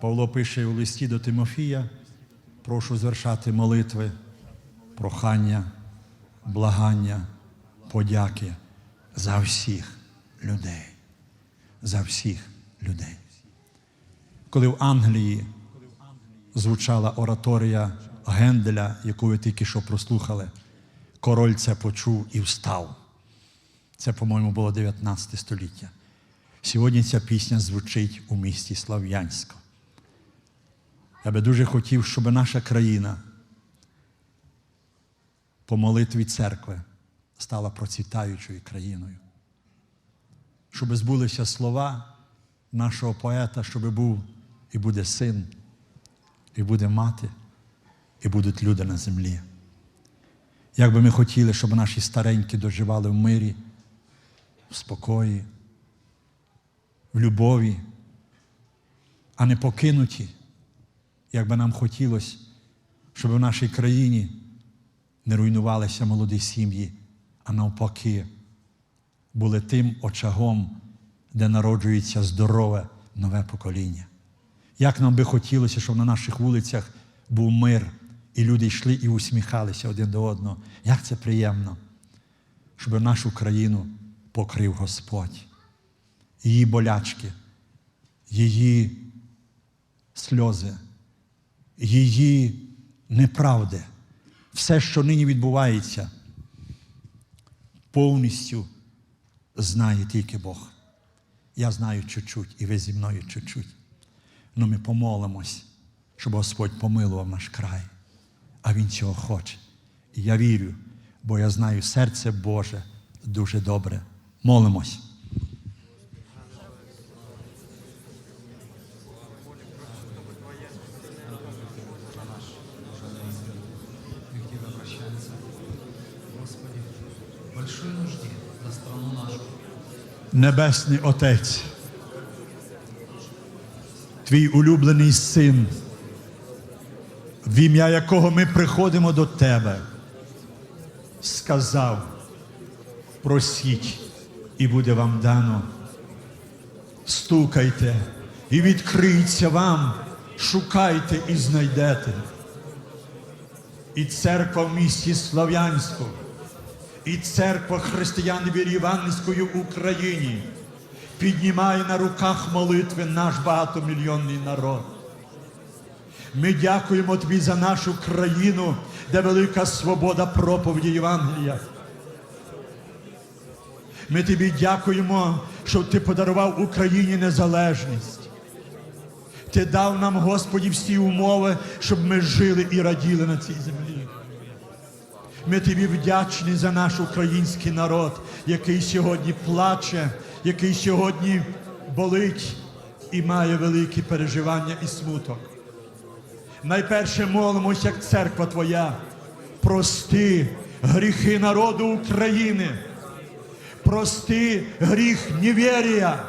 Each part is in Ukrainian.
Павло пише у листі до Тимофія: прошу звершати молитви, прохання, благання, подяки за всіх людей. За всіх людей. Коли в Англії звучала ораторія Генделя, яку ви тільки що прослухали, король це почув і встав. Це, по-моєму, було 19 століття. Сьогодні ця пісня звучить у місті Слав'янську. Я би дуже хотів, щоб наша країна по молитві церкви стала процвітаючою країною. Щоб збулися слова нашого поета, щоб був і буде син, і буде мати, і будуть люди на землі. Як би ми хотіли, щоб наші старенькі доживали в мирі, в спокої, в любові, а не покинуті, як би нам хотілося, щоб в нашій країні не руйнувалися молоді сім'ї, а навпаки, були тим очагом, де народжується здорове нове покоління. Як нам би хотілося, щоб на наших вулицях був мир, і люди йшли і усміхалися один до одного. Як це приємно, щоб нашу країну покрив Господь, її болячки, її сльози, її неправди, все, що нині відбувається, повністю знає тільки Бог. Я знаю чуть-чуть, і ви зі мною чуть-чуть. Ну ми помолимось, щоб Господь помилував наш край. А Він цього хоче. І я вірю, бо я знаю серце Боже дуже добре. Молимось. Мы к Тебе обращаемся. Господи, большой нужде страну нашу. Небесний Отець, твій улюблений син, в ім'я якого ми приходимо до Тебе, сказав, просіть, і буде вам дано. Стукайте, і відкриється вам, шукайте і знайдете. І церква в місті Слов'янську, і церква християн вірі Євангельської в Україні піднімає на руках молитви наш багатомільйонний народ. Ми дякуємо Тобі за нашу країну, де велика свобода проповіді Євангелія. Ми тобі дякуємо, що ти подарував Україні незалежність. Ти дав нам, Господі, всі умови, щоб ми жили і раділи на цій землі. Ми тобі вдячні за наш український народ, який сьогодні плаче, який сьогодні болить і має великі переживання і смуток. Найперше молимось, як церква Твоя, прости гріхи народу України, прости гріх невір'я,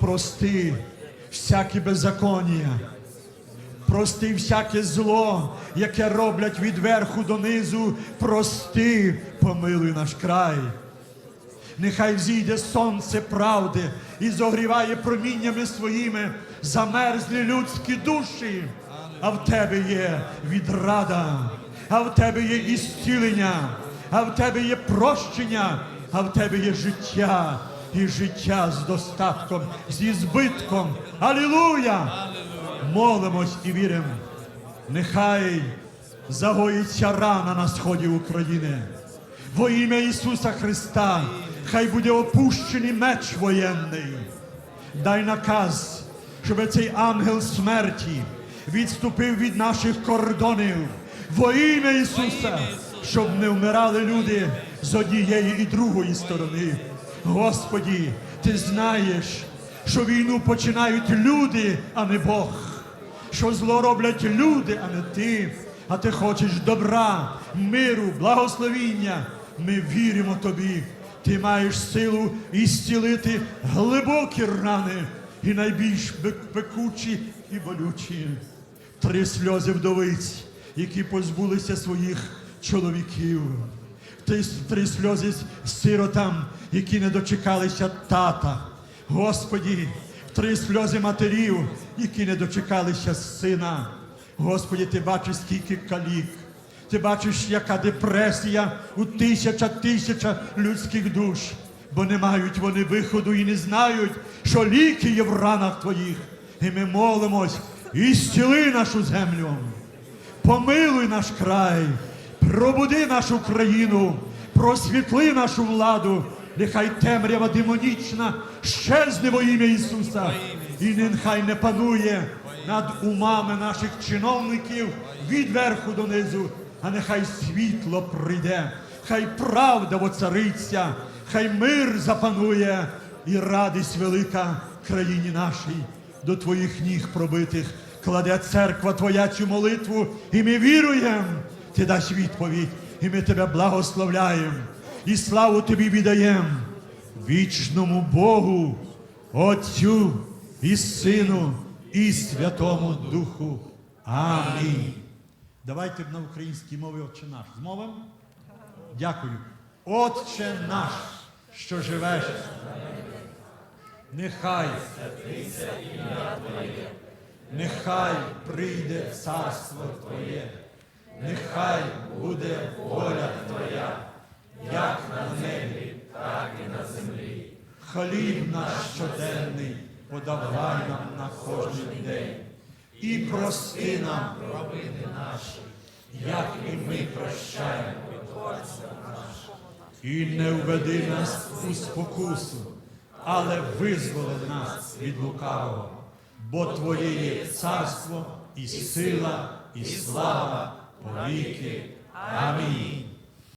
прости всякі беззаконня, прости всяке зло, яке роблять від верху до низу, прости, помилуй наш край. Нехай взійде сонце правди і зогріває проміннями своїми замерзлі людські душі, а в тебе є відрада, а в тебе є ісцілення, а в тебе є прощення, а в тебе є життя і життя з достатком, зі збитком. Алілуя! Молимось і віримо. Нехай загоїться рана на сході України. Во ім'я Ісуса Христа, хай буде опущений меч воєнний. Дай наказ, щоб цей ангел смерті відступив від наших кордонів. Во ім'я Ісуса, щоб не вмирали люди з однієї і другої сторони. Господі, Ти знаєш, що війну починають люди, а не Бог що зло роблять люди, а не ти. А ти хочеш добра, миру, благословіння. Ми віримо тобі. Ти маєш силу ісцілити глибокі рани і найбільш пекучі і болючі. Три сльози вдовиць, які позбулися своїх чоловіків. Три, три сльози сиротам, які не дочекалися тата. Господі, три сльози матерів, які не дочекалися сина. Господі, ти бачиш, скільки калік. Ти бачиш, яка депресія у тисяча тисяча людських душ, бо не мають вони виходу і не знають, що ліки є в ранах твоїх. І ми молимось, і зціли нашу землю. Помилуй наш край, пробуди нашу країну, просвітли нашу владу, нехай темрява демонічна щезне во ім'я Ісуса, і нехай не панує над умами наших чиновників від верху до низу, а нехай світло прийде, хай правда воцариться, хай мир запанує. І радість велика країні нашій до твоїх ніг пробитих. Кладе церква Твоя цю молитву, і ми віруємо, ти дасть відповідь, і ми тебе благословляємо, і славу тобі віддаємо, вічному Богу, Отцю і Сину, і Святому Духу. Амінь. Давайте на українській мові Отче наш. Змовимо? Дякую. Отче наш, що живеш, нехай святиться ім'я Твоє, Нехай прийде царство Твоє, нехай буде воля Твоя, як на небі, так і на землі. Хліб наш щоденний подавай нам на кожен день. І прости нам провини наші, як і ми прощаємо і не введи нас у спокусу, але визволи нас від лукавого, бо Твоє є царство і сила, і слава повіки. Амінь.